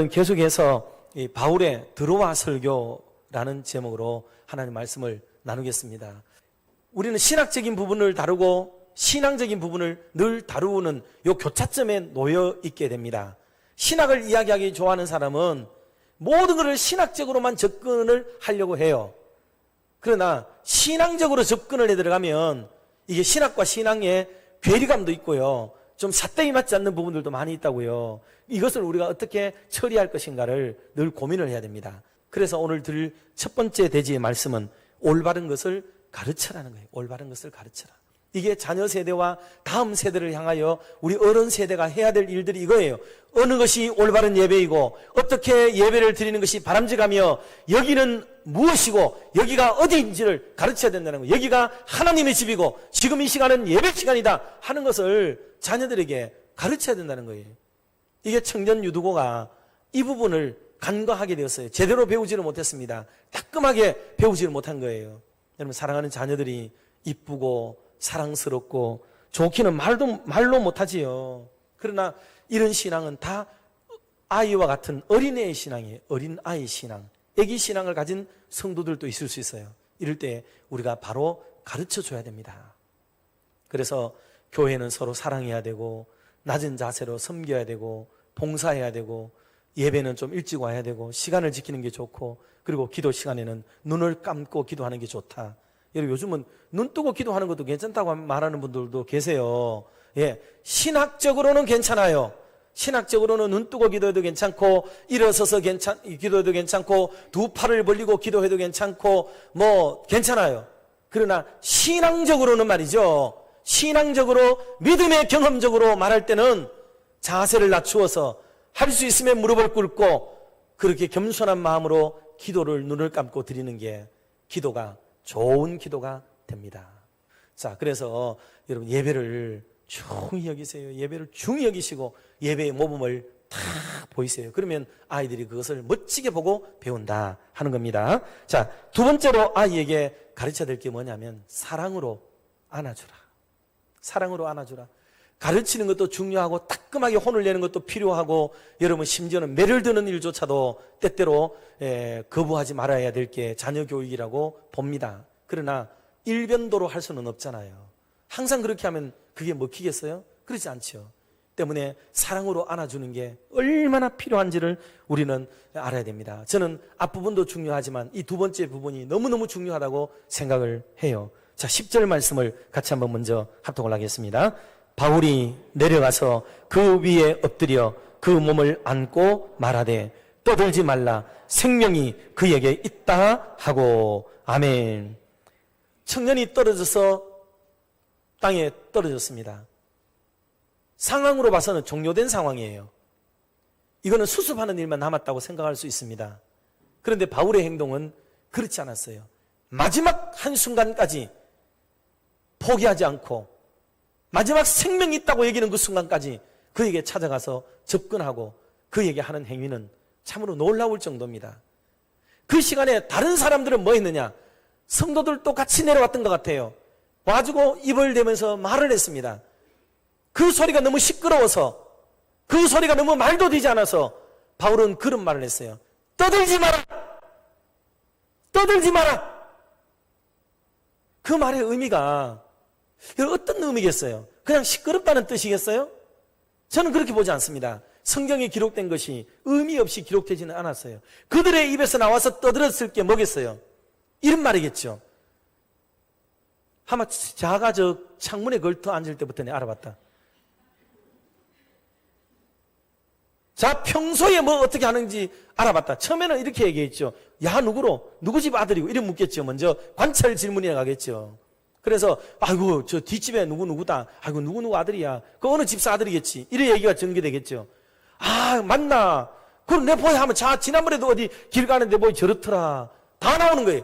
오늘은 계속해서 이 바울의 들어와 설교라는 제목으로 하나님 말씀을 나누겠습니다. 우리는 신학적인 부분을 다루고 신앙적인 부분을 늘 다루는 요 교차점에 놓여 있게 됩니다. 신학을 이야기하기 좋아하는 사람은 모든 것을 신학적으로만 접근을 하려고 해요. 그러나 신앙적으로 접근을 해 들어가면 이게 신학과 신앙의 괴리감도 있고요. 좀 삿대기 맞지 않는 부분들도 많이 있다고요. 이것을 우리가 어떻게 처리할 것인가를 늘 고민을 해야 됩니다. 그래서 오늘 들 첫 번째 대지의 말씀은 올바른 것을 가르쳐라는 거예요. 올바른 것을 가르쳐라. 이게 자녀 세대와 다음 세대를 향하여 우리 어른 세대가 해야 될 일들이 이거예요. 어느 것이 올바른 예배이고 어떻게 예배를 드리는 것이 바람직하며 여기는 무엇이고 여기가 어디인지를 가르쳐야 된다는 거예요. 여기가 하나님의 집이고 지금 이 시간은 예배 시간이다 하는 것을 자녀들에게 가르쳐야 된다는 거예요. 이게 청년 유두고가 이 부분을 간과하게 되었어요. 제대로 배우지를 못했습니다. 따끔하게 배우지를 못한 거예요. 여러분 사랑하는 자녀들이 이쁘고 사랑스럽고 좋기는 말도 말로 못하지요. 그러나 이런 신앙은 다 아이와 같은 어린애의 신앙이에요. 어린 아이 신앙, 애기 신앙을 가진 성도들도 있을 수 있어요. 이럴 때 우리가 바로 가르쳐 줘야 됩니다. 그래서 교회는 서로 사랑해야 되고 낮은 자세로 섬겨야 되고 봉사해야 되고 예배는 좀 일찍 와야 되고 시간을 지키는 게 좋고 그리고 기도 시간에는 눈을 감고 기도하는 게 좋다. 여러분 요즘은 눈 뜨고 기도하는 것도 괜찮다고 말하는 분들도 계세요. 예, 신학적으로는 괜찮아요. 신학적으로는 눈 뜨고 기도해도 괜찮고 일어서서 괜찮 기도해도 괜찮고 두 팔을 벌리고 기도해도 괜찮고 뭐 괜찮아요. 그러나 신앙적으로는 말이죠. 신앙적으로 믿음의 경험적으로 말할 때는 자세를 낮추어서 할 수 있으면 무릎을 꿇고 그렇게 겸손한 마음으로 기도를 눈을 감고 드리는 게 기도가 좋은 기도가 됩니다. 자, 그래서 여러분 예배를 중히 여기세요. 예배를 중히 여기시고 예배의 모범을 다 보이세요. 그러면 아이들이 그것을 멋지게 보고 배운다 하는 겁니다. 자, 두 번째로 아이에게 가르쳐야 될 게 뭐냐면 사랑으로 안아주라. 사랑으로 안아주라. 가르치는 것도 중요하고 따끔하게 혼을 내는 것도 필요하고 여러분 심지어는 매를 드는 일조차도 때때로 에, 거부하지 말아야 될 게 자녀 교육이라고 봅니다. 그러나 일변도로 할 수는 없잖아요. 항상 그렇게 하면 그게 먹히겠어요? 그렇지 않죠. 때문에 사랑으로 안아주는 게 얼마나 필요한지를 우리는 알아야 됩니다. 저는 앞부분도 중요하지만 이 두 번째 부분이 너무너무 중요하다고 생각을 해요. 자, 10절 말씀을 같이 한번 먼저 합독을 하겠습니다. 바울이 내려가서 그 위에 엎드려 그 몸을 안고 말하되 떠들지 말라 생명이 그에게 있다 하고 아멘. 청년이 떨어져서 땅에 떨어졌습니다. 상황으로 봐서는 종료된 상황이에요. 이거는 수습하는 일만 남았다고 생각할 수 있습니다. 그런데 바울의 행동은 그렇지 않았어요. 마지막 한순간까지 포기하지 않고 마지막 생명이 있다고 여기는 그 순간까지 그에게 찾아가서 접근하고 그에게 하는 행위는 참으로 놀라울 정도입니다. 그 시간에 다른 사람들은 뭐 했느냐? 성도들도 같이 내려왔던 것 같아요. 와주고 입을 대면서 말을 했습니다. 그 소리가 너무 시끄러워서 그 소리가 너무 말도 되지 않아서 바울은 그런 말을 했어요. 떠들지 마라! 떠들지 마라! 그 말의 의미가 어떤 의미겠어요? 그냥 시끄럽다는 뜻이겠어요? 저는 그렇게 보지 않습니다. 성경에 기록된 것이 의미 없이 기록되지는 않았어요. 그들의 입에서 나와서 떠들었을 게 뭐겠어요? 이런 말이겠죠. 아마 자가 저 창문에 걸터 앉을 때부터 내가 알아봤다. 자, 평소에 뭐 어떻게 하는지 알아봤다. 처음에는 이렇게 얘기했죠. 야, 누구로? 누구 집 아들이고? 이름 묻겠죠. 먼저 관찰 질문이 나가겠죠. 그래서, 아이고, 저 뒷집에 누구 누구다. 아이고, 누구 누구 아들이야. 그 어느 집사 아들이겠지. 이런 얘기가 전개되겠죠. 아, 맞나. 그럼 내 보이 하면, 자, 지난번에도 어디 길 가는데 보이 저렇더라. 다 나오는 거예요.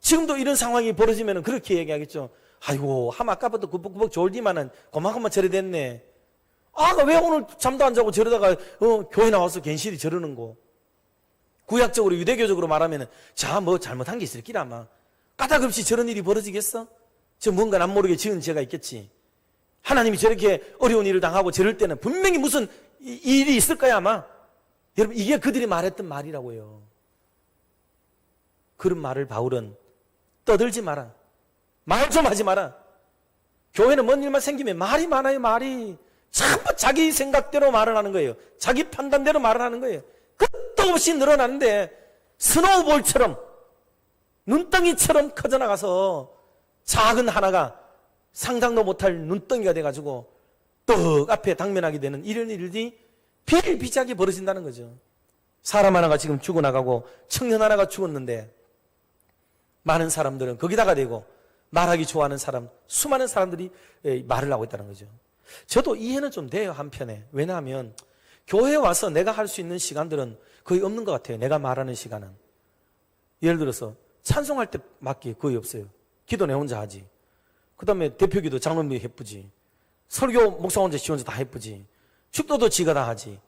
지금도 이런 상황이 벌어지면 그렇게 얘기하겠죠. 아이고, 함 아까부터 구벅구벅 졸디만은 고만고만 저래 됐네. 아가 왜 오늘 잠도 안 자고 저러다가 어, 교회 나와서 괜시리 저러는 거. 구약적으로 유대교적으로 말하면 자뭐 잘못한 게 있을 끼라 아마. 까닭없이 저런 일이 벌어지겠어? 저 뭔가 남 모르게 지은 죄가 있겠지. 하나님이 저렇게 어려운 일을 당하고 저럴 때는 분명히 무슨 일이 있을 거야 아마. 여러분, 이게 그들이 말했던 말이라고요. 그런 말을 바울은 떠들지 마라. 말 좀 하지 마라. 교회는 뭔 일만 생기면 말이 많아요, 말이. 전부 자기 생각대로 말을 하는 거예요. 자기 판단대로 말을 하는 거예요. 끝도 없이 늘어나는데 스노우볼처럼 눈덩이처럼 커져나가서 작은 하나가 상상도 못할 눈덩이가 돼가지고 떡 앞에 당면하게 되는 이런 일들이 비일비재하게 벌어진다는 거죠. 사람 하나가 지금 죽어나가고 청년 하나가 죽었는데 많은 사람들은 거기다가 대고 말하기 좋아하는 사람, 수많은 사람들이 에, 말을 하고 있다는 거죠. 저도 이해는 좀 돼요, 한편에. 왜냐하면 교회에 와서 내가 할 수 있는 시간들은 거의 없는 것 같아요. 내가 말하는 시간은. 예를 들어서 찬송할 때 맞기 거의 없어요. 기도 내 혼자 하지. 그 다음에 대표 기도 장로님이 해쁘지. 설교 목사 혼자 지 혼자 다 해쁘지. 축도도 지가 다 하지.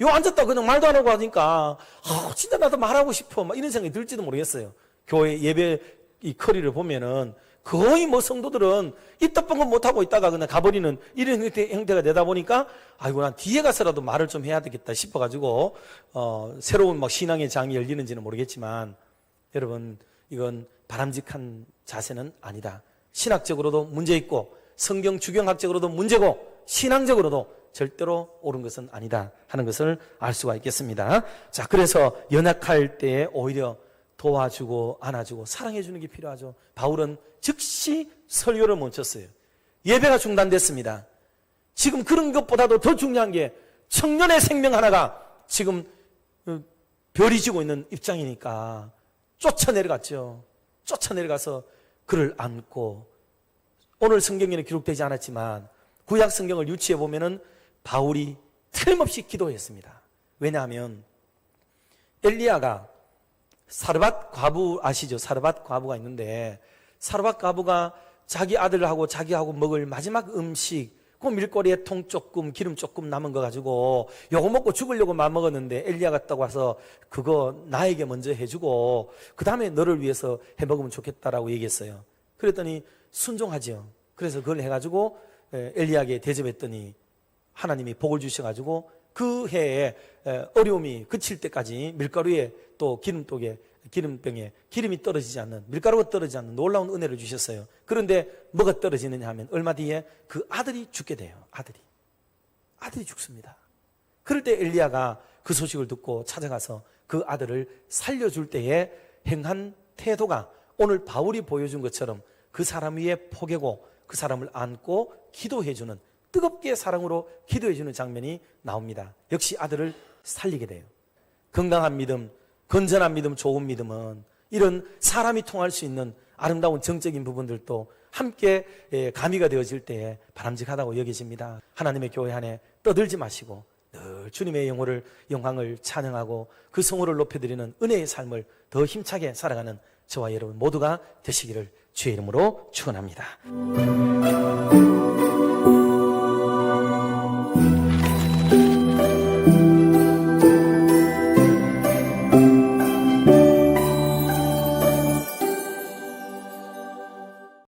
요 앉았다 그냥 말도 안 하고 하니까 아, 진짜 나도 말하고 싶어. 막 이런 생각이 들지도 모르겠어요. 교회 예배 이 커리를 보면은 거의 뭐 성도들은 입다뻥건 못하고 있다가 그냥 가버리는 이런 형태, 형태 가 되다 보니까 아이고 난 뒤에 가서라도 말을 좀 해야 되겠다 싶어가지고 어, 새로운 막 신앙의 장이 열리는지는 모르겠지만 여러분 이건 바람직한 자세는 아니다. 신학적으로도 문제 있고 성경 주경학적으로도 문제고 신앙적으로도 절대로 옳은 것은 아니다 하는 것을 알 수가 있겠습니다. 자, 그래서 연약할 때에 오히려 도와주고 안아주고 사랑해 주는 게 필요하죠. 바울은 즉시 설교를 멈췄어요. 예배가 중단됐습니다. 지금 그런 것보다도 더 중요한 게 청년의 생명 하나가 지금 어, 별이 지고 있는 입장이니까 쫓아 내려갔죠. 쫓아 내려가서 그를 안고 오늘 성경에는 기록되지 않았지만 구약 성경을 유치해 보면은 바울이 틀림없이 기도했습니다. 왜냐하면 엘리야가 사르밧 과부 아시죠? 사르밧 과부가 있는데 사르밧 과부가 자기 아들하고 자기하고 먹을 마지막 음식 그 밀거리에 통 조금 기름 조금 남은 거 가지고 요거 먹고 죽으려고 맘 먹었는데 엘리야가 딱 와서 그거 나에게 먼저 해주고 그 다음에 너를 위해서 해 먹으면 좋겠다라고 얘기했어요. 그랬더니 순종하죠. 그래서 그걸 해가지고 에, 엘리야에게 대접했더니 하나님이 복을 주셔가지고 그 해에 에, 어려움이 그칠 때까지 밀가루에 또 기름독에 기름병에 기름이 떨어지지 않는 밀가루가 떨어지지 않는 놀라운 은혜를 주셨어요. 그런데 뭐가 떨어지느냐 하면 얼마 뒤에 그 아들이 죽게 돼요. 아들이 아들이 죽습니다. 그럴 때 엘리야가 그 소식을 듣고 찾아가서 그 아들을 살려줄 때에 행한 태도가 오늘 바울이 보여준 것처럼 그 사람 위에 포개고 그 사람을 안고 기도해주는 뜨겁게 사랑으로 기도해주는 장면이 나옵니다. 역시 아들을 살리게 돼요. 건강한 믿음, 건전한 믿음, 좋은 믿음은 이런 사람이 통할 수 있는 아름다운 정적인 부분들도 함께 예, 가미가 되어질 때에 바람직하다고 여겨집니다. 하나님의 교회 안에 떠들지 마시고 늘 주님의 영혼을 영광을 찬양하고 그 성호를 높여드리는 은혜의 삶을 더 힘차게 살아가는 저와 여러분 모두가 되시기를 주의 이름으로 축원합니다.